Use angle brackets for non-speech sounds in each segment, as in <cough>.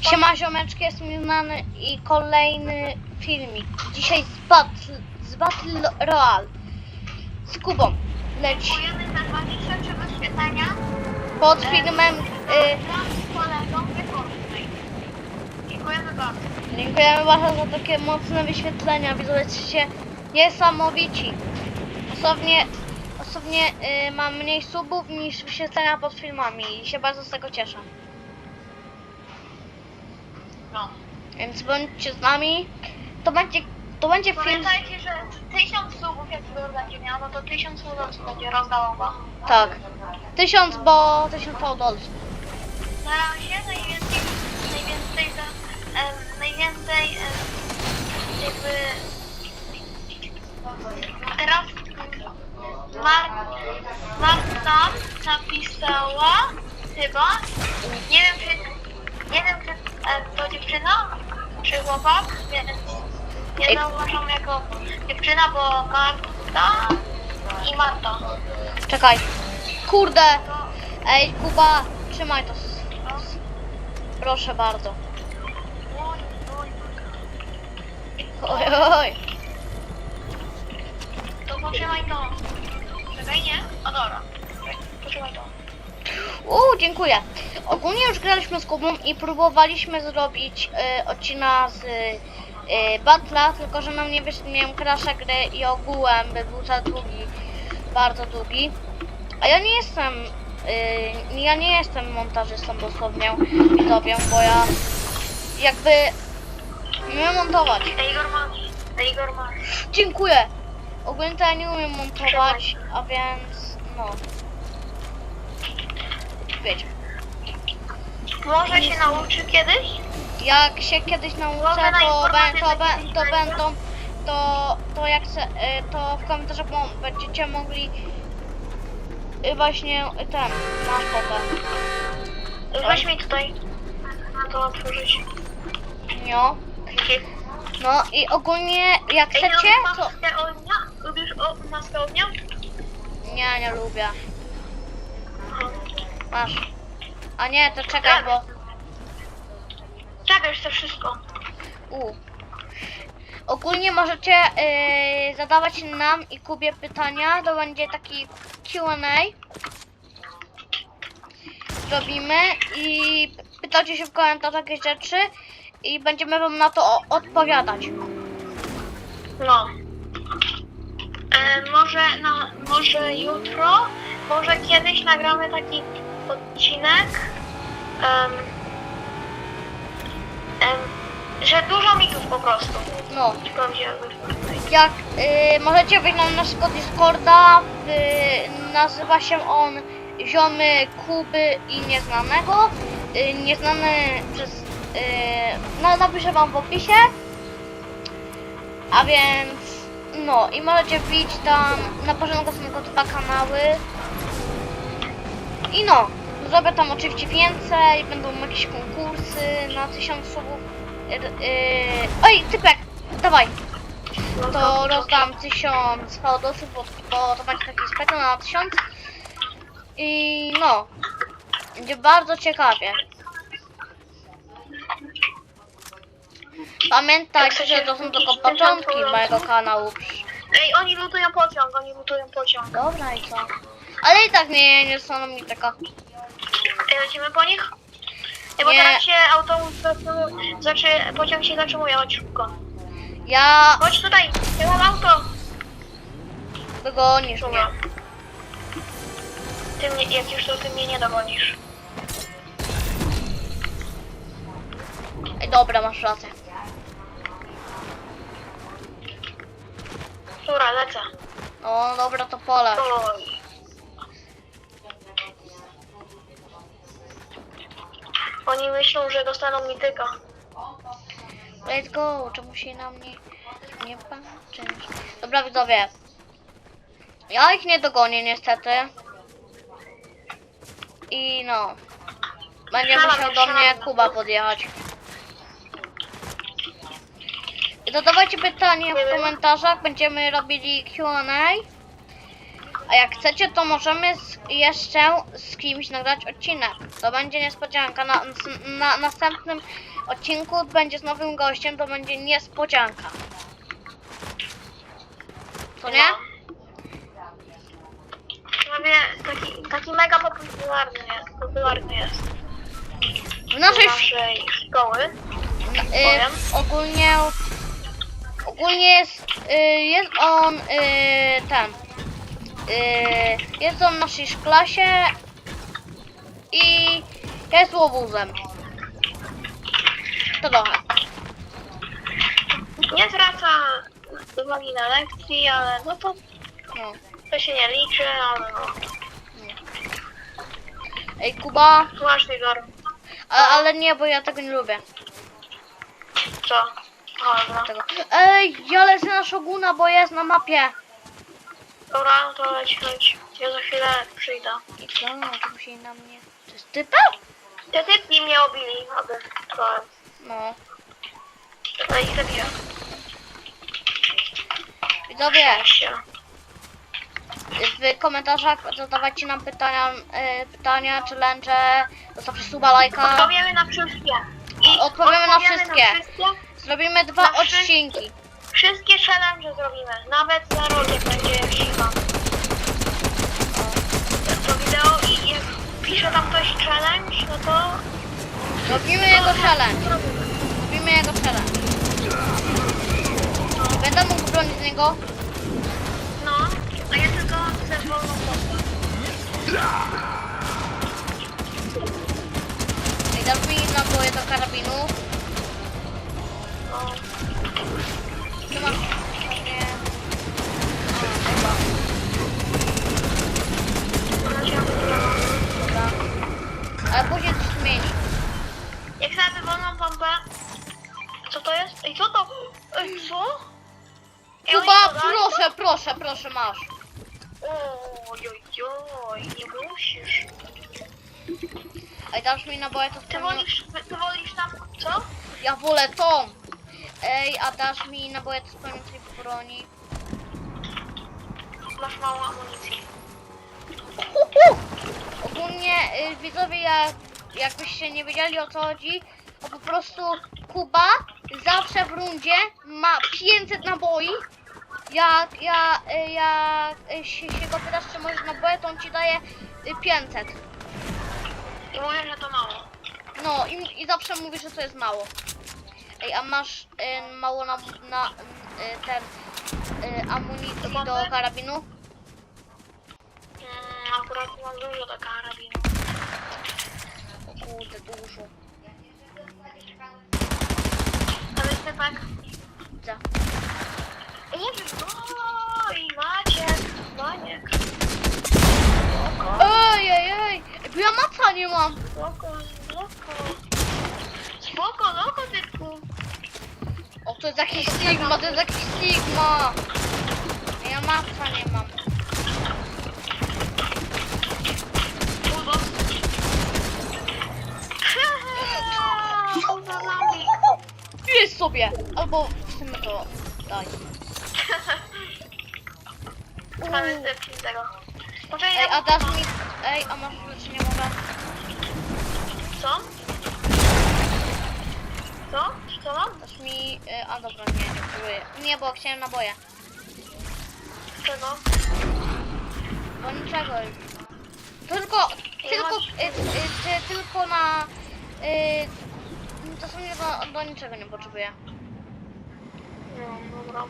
Siema ziomeczki, jest mi znany i kolejny filmik. Dzisiaj z Battle, z Battle Royale. Z Kubą. Leci. Dziękujemy za 23 wyświetlenia. Pod filmem y, Wraz z kolegą nie korzystaj. Dziękujemy bardzo. dziękujemy bardzo za takie mocne wyświetlenia. Widzowie jesteście niesamowici. Osobnie, osobnie y, mam mniej subów niż wyświetlenia pod filmami i się bardzo z tego cieszę. No. Więc bądźcie z nami. To będzie, to będzie film. Pamiętajcie, że 1000 subów jak to będzie miał, no to 1000 subów będzie rozdawał wam. Tak. Tysiąc, bo tysiąc fałdolców. Na razie najwięcej, najwięcej, za, em, najwięcej em, jakby teraz Mar Marta napisała chyba, nie wiem chłopak, więc Ej. ja zauważam jako dziewczyna, bo Marta i Marta. Czekaj. Kurde! Ej, Kuba, trzymaj to. Proszę bardzo. oj, oj, Oj, oj. To potrzymaj to. Czekaj, nie? O dobra. Potrzymaj to. Uuu, dziękuję. Ogólnie już graliśmy z Kubą i próbowaliśmy zrobić y, odcina z y, Batla, tylko że nam nie wyszło, miałem crasha gry i ogółem by był za długi, bardzo długi. A ja nie jestem, y, ja nie jestem montażystą dosłownie, widzowie, bo ja jakby nie montować. Ej, Igor. Ej, Igor masz. Dziękuję. Ogólnie to ja nie umiem montować, a więc no. Wiecie. Może się nauczy kiedyś? Jak się kiedyś nauczę, Może na to, bę- to, bę- kiedyś to będą, to, to jak se, y, to w komentarzach mo- będziecie mogli y, właśnie y, ten, masz potę. Weź mi tutaj. Na to otworzyć. No. Dzięki. No i ogólnie jak Ej, chcecie, to... ognia? Lubisz o, maskę ognia? Nie, nie lubię. Masz. A nie, to czekaj, bo... Zabierz to wszystko. U. Ogólnie możecie yy, zadawać nam i Kubie pytania. To będzie taki Q&A. Zrobimy i pytacie się w komentarzach jakieś rzeczy i będziemy wam na to odpowiadać. No. E, może, na, może jutro, może kiedyś nagramy taki odcinek, em, em, że dużo mitów po prostu. No, jak yy, możecie wejść na naszego Discorda, yy, nazywa się on Ziomy Kuby i Nieznanego. Yy, nieznany przez... Yy, no, napiszę wam w opisie. A więc... No i możecie wbić tam, na początku są tylko dwa kanały. I no, zrobię tam oczywiście więcej, będą jakieś konkursy na 1000 subów. Yy, yy, oj, typek, dawaj, to rozdam 1000 fałdosów, bo, bo to będzie taki specjal na 1000. I no, będzie bardzo ciekawie. Pamiętajcie, że to są tylko początki mojego kanału. Ej, oni lutują pociąg, oni lutują pociąg. Dobra i co? Ale i tak nie, nie są mi taka. Lecimy po nich? Ej, bo Nie. teraz się autobus, znaczy pociąg się zatrzymuje, chodź szybko. Ja Chodź tutaj, ja mam auto. dogonisz mnie. Dobra. Ty mnie, jak już to ty mnie nie dogonisz. Ej, dobra, masz rację. Dobra, lecę. No dobra, to pole. Oj. Oni myślą, że dostaną mityka. Let's go, czemu się na mnie nie patrzysz? Dobra widzowie. Ja ich nie dogonię niestety. I no. Będzie Strzelam, musiał do mnie strzelam. Kuba podjechać. I zadawajcie pytania w komentarzach, będziemy robili Q&A. A jak chcecie, to możemy z jeszcze z kimś nagrać odcinek. To będzie niespodzianka. Na, na następnym odcinku będzie z nowym gościem, to będzie niespodzianka. To nie? Prawie taki, taki mega popularny jest. Popularny jest. W naszej, naszej szkoły. y, powiem. ogólnie ogólnie jest, y, jest on y, ten y, jest on w naszej klasie i jest łobuzem. To trochę. Nie zwraca uwagi na lekcji, ale no to, No. to się nie liczy, ale no. Ej Kuba, Masz Igor. ale, ale nie, bo ja tego nie lubię. Co? Tego. Ej, ja lecę na Shoguna, bo jest na mapie. Dobra, no to leć, leć. Ja za chwilę przyjdę. I co? No to musi na mnie. To jest typa? Te typki mnie obili, aby to... No. No i zabiję. Widzowie, Się. w komentarzach zadawajcie nam pytania, e, pytania, challenge, zostawcie suba, lajka. Odpowiemy na wszystkie. I Odpowiemy na wszystkie. wszystkie. Zrobimy dwa Na wszystkie. odcinki. Wszystkie challenge zrobimy. Nawet za rok, jak będzie siła. To wideo i jak pisze tam ktoś challenge, no to... Robimy jego challenge. Robimy jego challenge. Będę mógł bronić z niego. No, a ja tylko chcę wolną postać. I dasz mi naboje do karabinu. Dobra. Ale później się zmieni. Ej, co to? Ej, co? Ej, oni Kuba, to dali? proszę, proszę, proszę, masz. Oj, oj, oj, nie musisz. Ej, dasz mi naboje, to Ty wtedy... wolisz, ty wolisz tam, co? Ja wolę tą. Ej, a dasz mi naboje do spełniającej broni. Masz mało amunicji. Ogólnie y, widzowie, jak, jakbyście nie wiedzieli o co chodzi, to po prostu Kuba zawsze w rundzie ma 500 naboi. Jak, ja, y, jak y, się, się go pytasz, czy możesz naboje, to on ci daje y, 500. I mówię, że to mało. No i, i zawsze mówi, że to jest mało. Ej, a masz y, mało na, na y, ten y, amunicji do karabinu? Mm, akurat mam dużo do karabinu. O kurde, dużo. Typek. Widzę. Nie wiem, oj, Maciek, Maniek. Ej! Bo ja maca nie mam! spoko, spoko. Spoko, loko, typku. O, to jest jakiś Sigma, to jest jakiś Sigma! Ja maca nie mam. Udo. Co za nami? Jest sobie! Albo w sumie to daj. <laughs> Mamy tego. Ej, ja a dasz mi... Ej, a masz leczenie może? Co? Co? Co mam? Dasz mi... y, A dobra, nie, nie próbuję. Nie, bo chciałem naboje. Czego? Bo niczego. Tylko... Tylko... Y, y, ty, tylko na... Y, to są nie do, do niczego nie potrzebuję. No, dobra.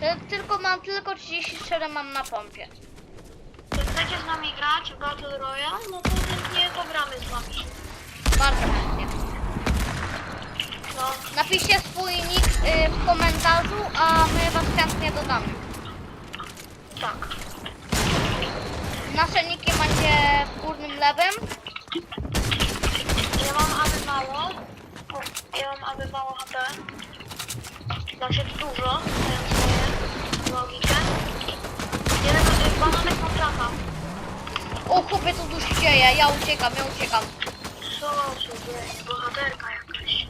Ty, tylko mam tylko 37 mam na pompie. Chcecie z nami grać w Battle Royale, no to chętnie pogramy z wami. Bardzo chętnie. No, Napiszcie swój nick y, w komentarzu, a my was chętnie dodamy. tak. Nasze niki macie w górnym lewym. Ja mam aby mało. Ja mam aby mało HP. Znaczy dużo, swoją logikę. Jeden bananek ma trapa. O chłopie, co tu się dzieje? Ja uciekam, ja uciekam. Co się dzieje? Bohaterka jakaś.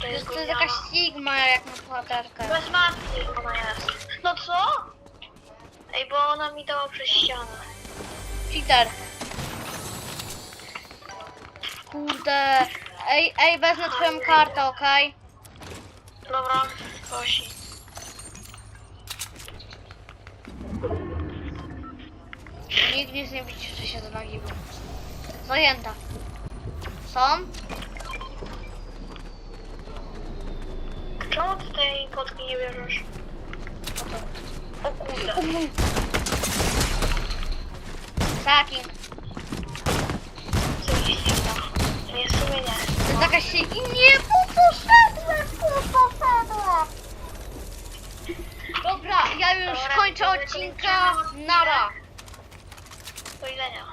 To jest jest, to jest jakaś Sigma jak na bohaterkę. Bez matki ona jest. No co? Ej, bo ona mi dała przez ścianę. cheater. Kurde. Ej, ej, wezmę twoją kartę, okej? Dobra, prosi. Nikt nic nie widzi, że się zagiwał. Zajęta. Są? Czemu ty tej kotki nie bierzesz? O kurde. Tracking. Co mi się Nie, w sumie nie. Jakaś się... I nie, po co szedłem? Po co szedłem? Dobra, ja już Dobra, kończę odcinka. Nara. Do widzenia.